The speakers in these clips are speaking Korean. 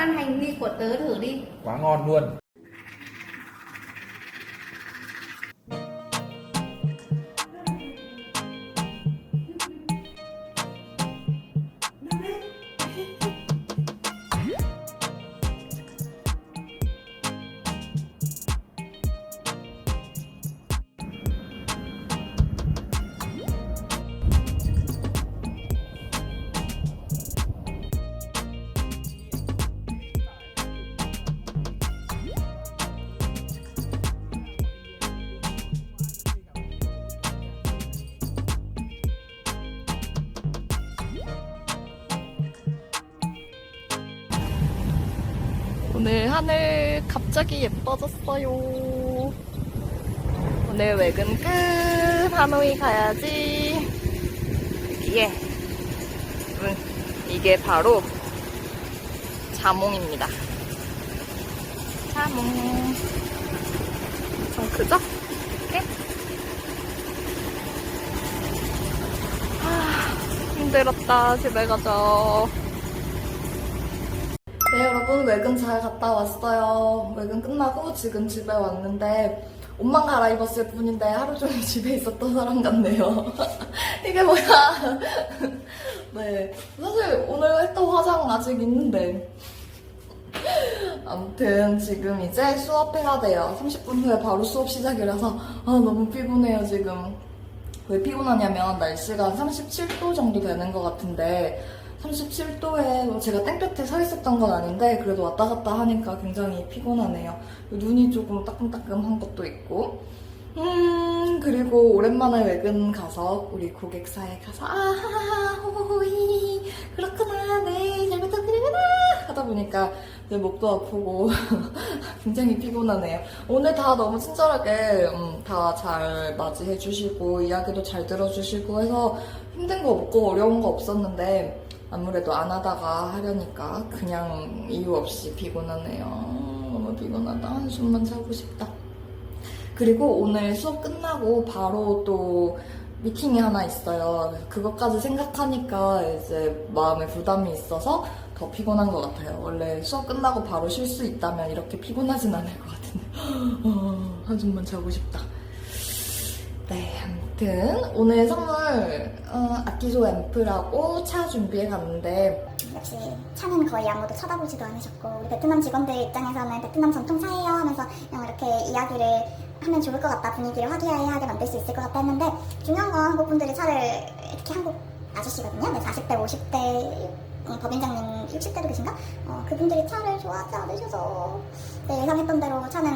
ăn hành đi của tớ thử đi. Quá ngon luôn. 오늘 하늘 갑자기 예뻐졌어요. 오늘 외근 끝. 하노이 가야지. 이게, 음, 이게 바로 자몽입니다. 자몽. 좀 크죠? 이렇게? 아, 힘들었다. 집에 가자. 네, 여러분, 외근 잘 갔다 왔어요. 외근 끝나고 지금 집에 왔는데, 옷만 갈아입었을 뿐인데 하루 종일 집에 있었던 사람 같네요. 이게 뭐야? 네. 사실 오늘 했던 화장 아직 있는데. 아무튼 지금 이제 수업해야 돼요. 30분 후에 바로 수업 시작이라서, 아, 너무 피곤해요, 지금. 왜 피곤하냐면 날씨가 37도 정도 되는 것 같은데 37도에 제가 땡볕에 서 있었던 건 아닌데 그래도 왔다 갔다 하니까 굉장히 피곤하네요. 눈이 조금 따끔따끔한 것도 있고 음 그리고 오랜만에 외근 가서 우리 고객사에 가서 아하하 호호호이 그렇구나 네잘 부탁드립니다 하다 보니까 내 목도 아프고 굉장히 피곤하네요. 오늘 다 너무 친절하게 음, 다잘 맞이해 주시고 이야기도 잘 들어주시고 해서 힘든 거 없고 어려운 거 없었는데 아무래도 안 하다가 하려니까 그냥 이유 없이 피곤하네요. 너무 피곤하다. 한숨만 자고 싶다. 그리고 오늘 수업 끝나고 바로 또 미팅이 하나 있어요. 그것까지 생각하니까 이제 마음에 부담이 있어서 더 피곤한 것 같아요. 원래 수업 끝나고 바로 쉴 수 있다면 이렇게 피곤하진 않을 것 같은데. 어, 한숨만 자고 싶다. 네, 아무튼 오늘 선물 어, 아키소 앰프라고 차 준비해 갔는데 역시 차는 거의 아무도 쳐다보지도 않으셨고 베트남 직원들 입장에서는 베트남 전통차예요 하면서 그냥 이렇게 이야기를 하면 좋을 것 같다 분위기를 화기애애하게 만들 수 있을 것 같다 했는데 중요한 건 한국 분들이 차를 이렇게 한국 아저씨거든요 네, 40대 50대 음, 법인장님 60대도 계신가? 어, 그분들이 차를 좋아하지 않으셔서 네, 예상했던 대로 차는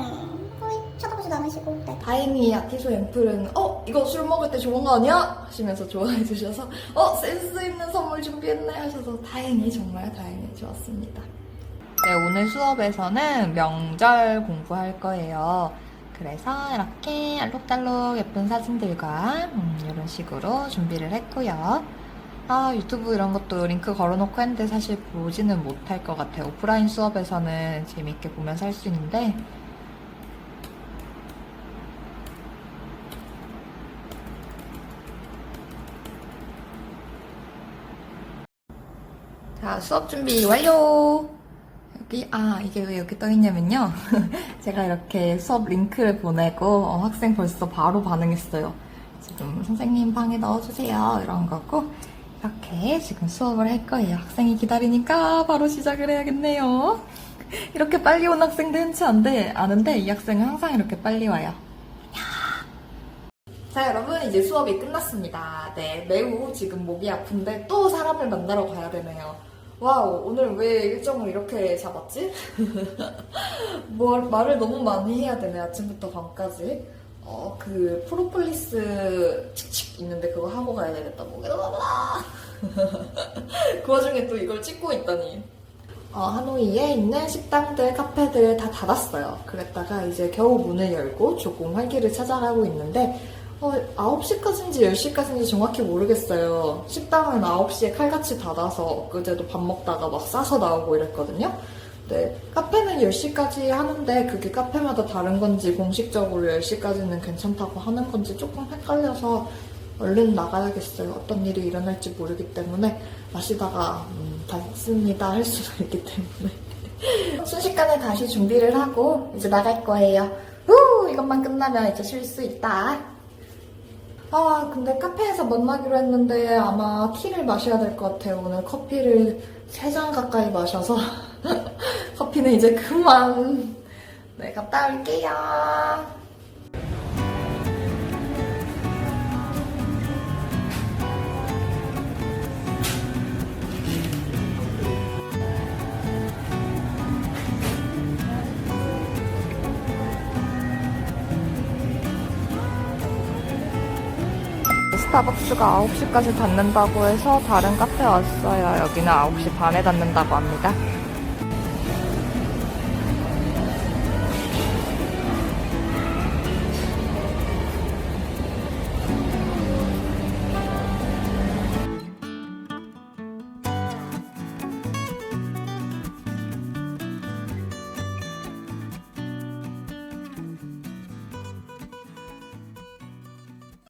않으시고 네. 다행히 아키소 앰플은 어 이거 술 먹을 때 좋은 거 아니야? 하시면서 좋아해 주셔서 어 센스 있는 선물 준비했네 하셔서 다행히 정말 다행히 좋았습니다. 네 오늘 수업에서는 명절 공부할 거예요. 그래서 이렇게 알록달록 예쁜 사진들과 음, 이런 식으로 준비를 했고요. 아 유튜브 이런 것도 링크 걸어놓고 했는데 사실 보지는 못할 것 같아요. 오프라인 수업에서는 재밌게 보면서 할 수 있는데 자, 수업 준비 완료! 여기, 아, 이게 왜 여기 떠있냐면요. 제가 이렇게 수업 링크를 보내고, 어, 학생 벌써 바로 반응했어요. 지금 선생님 방에 넣어주세요. 이런 거고, 이렇게 지금 수업을 할 거예요. 학생이 기다리니까 바로 시작을 해야겠네요. 이렇게 빨리 온 학생도 흔치 않은데, 아는데, 이 학생은 항상 이렇게 빨리 와요. 자, 여러분, 이제 수업이 끝났습니다. 네, 매우 지금 목이 아픈데 또 사람을 만나러 가야 되네요. 와우, 오늘 왜 일정을 이렇게 잡았지? 뭘, 말을 너무 많이 해야 되네, 아침부터 밤까지. 어, 그, 프로폴리스 칙칙 있는데 그거 하고 가야 되겠다. 아파! 그 와중에 또 이걸 찍고 있다니. 어, 하노이에 있는 식당들, 카페들 다 닫았어요. 그랬다가 이제 겨우 문을 열고 조금 활기를 찾아가고 있는데, 어, 9시까지인지 10시까지인지 정확히 모르겠어요. 식당은 9시에 칼같이 닫아서 그제도 밥 먹다가 막 싸서 나오고 이랬거든요. 네, 카페는 10시까지 하는데 그게 카페마다 다른 건지 공식적으로 10시까지는 괜찮다고 하는 건지 조금 헷갈려서 얼른 나가야겠어요. 어떤 일이 일어날지 모르기 때문에 마시다가 음, 닫습니다 할 수도 있기 때문에 순식간에 다시 준비를 하고 이제 나갈 거예요. 후, 이것만 끝나면 이제 쉴 수 있다. 아, 근데 카페에서 만나기로 했는데 아마 티를 마셔야 될 것 같아요. 오늘 커피를 3잔 가까이 마셔서 커피는 이제 그만. 네, 갔다 올게요. 스타벅스가 9시까지 닫는다고 해서 다른 카페 왔어요. 여기는 9시 반에 닫는다고 합니다.